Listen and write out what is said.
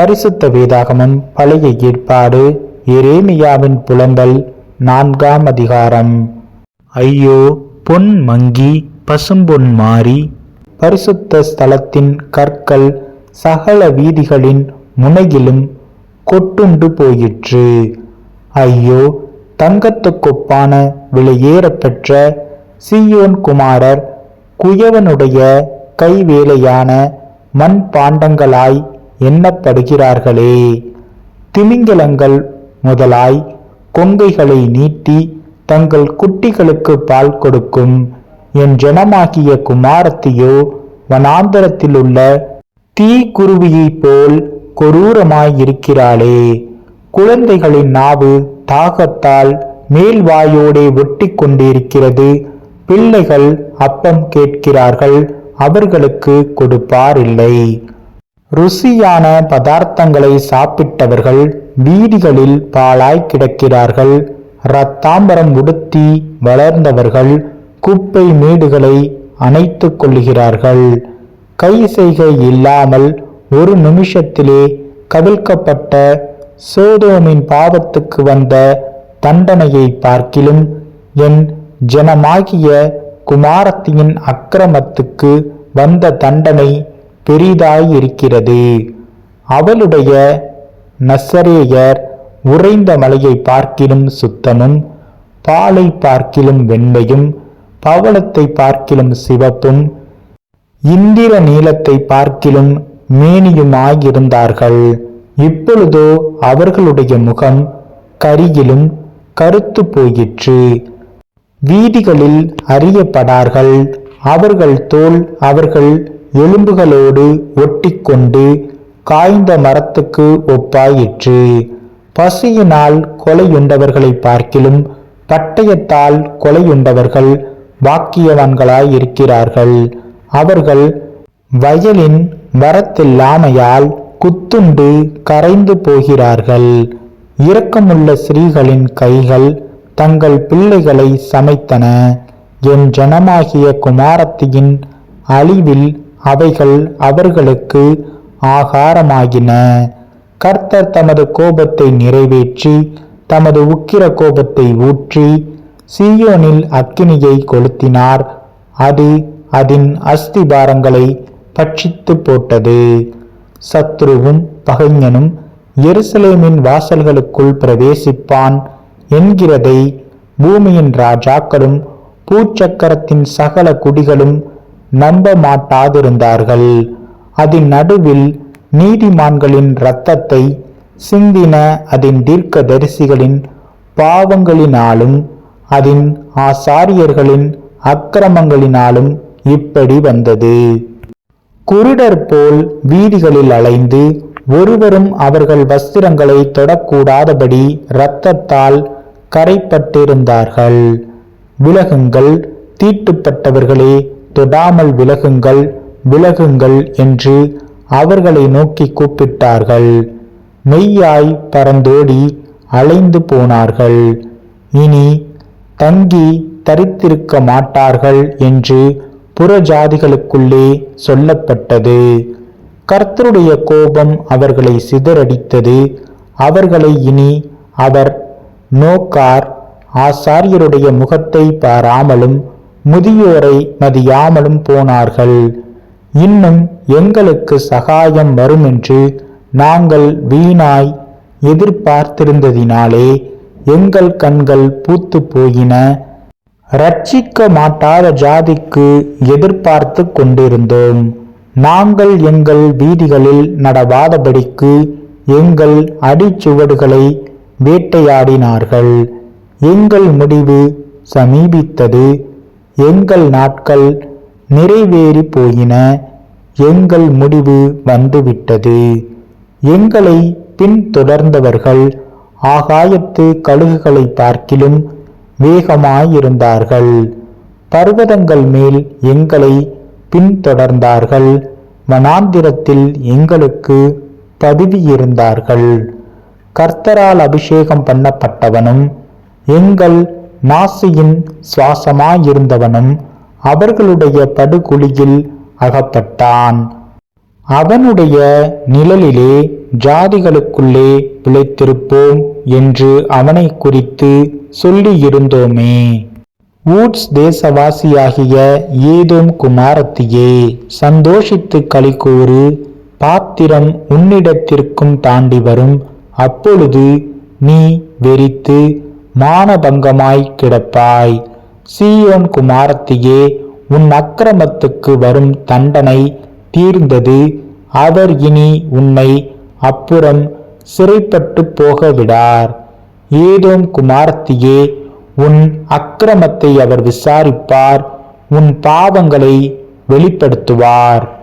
பரிசுத்த வேதாகமம் பழைய ஏற்பாடு எரேமியாவின் புலம்பல் நான்காம் அதிகாரம். ஐயோ பொன் மங்கி பசும்பொன் மாறி பரிசுத்த ஸ்தலத்தின் கற்கள் சகல வீதிகளின் முனையிலும் கொட்டுண்டு போயிற்று. ஐயோ தங்கத்துக்கொப்பான விலையேறப்பெற்ற சீயோன் குமாரர் குயவனுடைய கைவேலையான மண் பாண்டங்களாய் எண்ணப்படுகிறார்களே. திமிங்கலங்கள் முதலாய் கொங்கைகளை நீட்டி தங்கள் குட்டிகளுக்கு பால் கொடுக்கும் என் ஜனமாகிய குமாரத்தியோ வனாந்தரத்திலுள்ள தீக்குருவியைப் போல் கொரூரமாயிருக்கிறாளே. குழந்தைகளின் நாவு தாகத்தால் மேல் வாயோடே ஒட்டி கொண்டிருக்கிறது. பிள்ளைகள் அப்பம் கேட்கிறார்கள் அவர்களுக்கு கொடுப்பாரில்லை. ருசியான பதார்த்தங்களை சாப்பிட்டவர்கள் வீதிகளில் பாழாய் கிடக்கிறார்கள். இரத்தாம்பரம் உடுத்தி வளர்ந்தவர்கள் குப்பை மேடுகளை அணைத்து கொள்கிறார்கள் கை செய்கை இல்லாமல் ஒரு நிமிஷத்திலே கவிழ்க்கப்பட்ட சோதோமின் பாவத்துக்கு வந்த தண்டனையை பார்க்கிலும் என் ஜனமாகிய குமாரத்தியின் அக்கிரமத்துக்கு வந்த தண்டனை பெரிதாயிருக்கிறது. அவளுடைய நசரேயர் உறைந்த மலையை பார்க்கிலும் சுத்தமும் பாலை பார்க்கிலும் வெண்மையும் பவளத்தை பார்க்கிலும் சிவப்பும் இந்திர நீளத்தை பார்க்கிலும் மேனியுமாயிருந்தார்கள். இப்பொழுதோ அவர்களுடைய முகம் கரியிலும் கருத்து போயிற்று. வீதிகளில் அறியப்படார்கள். அவர்கள் தோல் அவர்கள் எலும்புகளோடு ஒட்டிக்கொண்டு காய்ந்த மரத்துக்கு ஒப்பாயிற்று. பசியினால் கொலையுண்டவர்களை பார்க்கிலும் பட்டயத்தால் கொலையுண்டவர்கள் பாக்கியவான்களாயிருக்கிறார்கள். அவர்கள் வயலின் வரத்தில்லாமையால் குத்துண்டு கரைந்து போகிறார்கள். இரக்கமுள்ள ஸ்ரீகளின் கைகள் தங்கள் பிள்ளைகளை சமைத்தன. என் ஜனமாகிய குமாரத்தியின் அழிவில் அவைகள் அவர்களுக்கு ஆகாரமாகின கர்த்தர் தமது கோபத்தை நிறைவேற்றி தமது உக்கிர கோபத்தை ஊற்றி சீயோனில் அக்கினியை கொளுத்தினார். அது அதன் அஸ்திபாரங்களை பட்சித்து போட்டது. சத்ருவும் பகைஞனும் எருசலேமின் வாசல்களுக்குள் பிரவேசிப்பான் என்கிறதை பூமியின் ராஜாக்களும் பூச்சக்கரத்தின் சகல குடிகளும் நம்ப மாட்டாதிருந்தார்கள் அதன் நடுவில் நீதிமான்களின் இரத்தத்தை சிந்தின அதன் தீர்க்க தரிசிகளின் பாவங்களினாலும் அதன் ஆசாரியர்களின் அக்கிரமங்களினாலும் இப்படி வந்தது. குருடர் போல் வீதிகளில் அலைந்து ஒருவரும் அவர்கள் வஸ்திரங்களை தொடக்கூடாதபடி இரத்தத்தால் கரைப்பட்டிருந்தார்கள். விலகுங்கள் தீட்டுப்பட்டவர்களே தொடாமல் விலகுங்கள் விலகுங்கள் என்று அவர்களை நோக்கி கூப்பிட்டார்கள். மெய்யாய் பறந்தோடி அலைந்து போனார்கள். இனி தங்கி தரித்திருக்க மாட்டார்கள் என்று புறஜாதிகளுக்குள்ளே சொல்லப்பட்டது. கர்த்தருடைய கோபம் அவர்களை சிதறடித்தது. அவர்களை இனி அவர் நோக்கார். ஆசாரியருடைய முகத்தை பாராமலும் முதியோரை மதியாமலும் போனார்கள். இன்னும் எங்களுக்கு சகாயம் வரும் என்று நாங்கள் வீணாய் எதிர்பார்த்திருந்ததினாலே எங்கள் கண்கள் பூத்து போயின. ரட்சிக்க மாட்டாத ஜாதிக்கு எதிர்பார்த்து கொண்டிருந்தோம். நாங்கள் எங்கள் வீதிகளில் நடவாதபடிக்கு எங்கள் அடிச்சுவடுகளை வேட்டையாடினார்கள். எங்கள் முடிவு சமீபித்தது. எங்கள் நாட்கள் நிறைவேறி போயின. எங்கள் முடிவு வந்துவிட்டது. எங்களை பின்தொடர்ந்தவர்கள் ஆகாயத்து கழுகுகளை பார்க்கிலும் வேகமாயிருந்தார்கள். பர்வதங்கள் மேல் எங்களை பின்தொடர்ந்தார்கள். வனாந்திரத்தில் எங்களுக்கு பதவியிருந்தார்கள். கர்த்தரால் அபிஷேகம் பண்ணப்பட்டவனும் எங்கள் நாசியின் சுவாசமாயிருந்தவனும் அவர்களுடைய படுகுழியில் அகப்பட்டான். அவனுடைய நிழலிலே ஜாதிகளுக்குள்ளே பிழைத்திருப்போம் என்று அவனை குறித்து சொல்லியிருந்தோமே. ஊட்ஸ் தேசவாசியாகிய ஏதோம் குமாரத்தியே சந்தோஷித்து களிகூறு பாத்திரம் உன்னிடத்திற்கும் தாண்டி வரும் அப்பொழுது நீ வெறித்து மானபங்கமாய் கிடப்பாய். சீயோன் குமாரத்தியே உன் அக்கிரமத்துக்கு வரும் தண்டனை தீர்ந்தது. அவர் இனி உன்னை அப்புறம் சிறைப்பட்டு போக விடார் ஏதோம் குமாரத்தியே உன் அக்கிரமத்தை அவர் விசாரிப்பார். உன் பாவங்களை வெளிப்படுத்துவார்.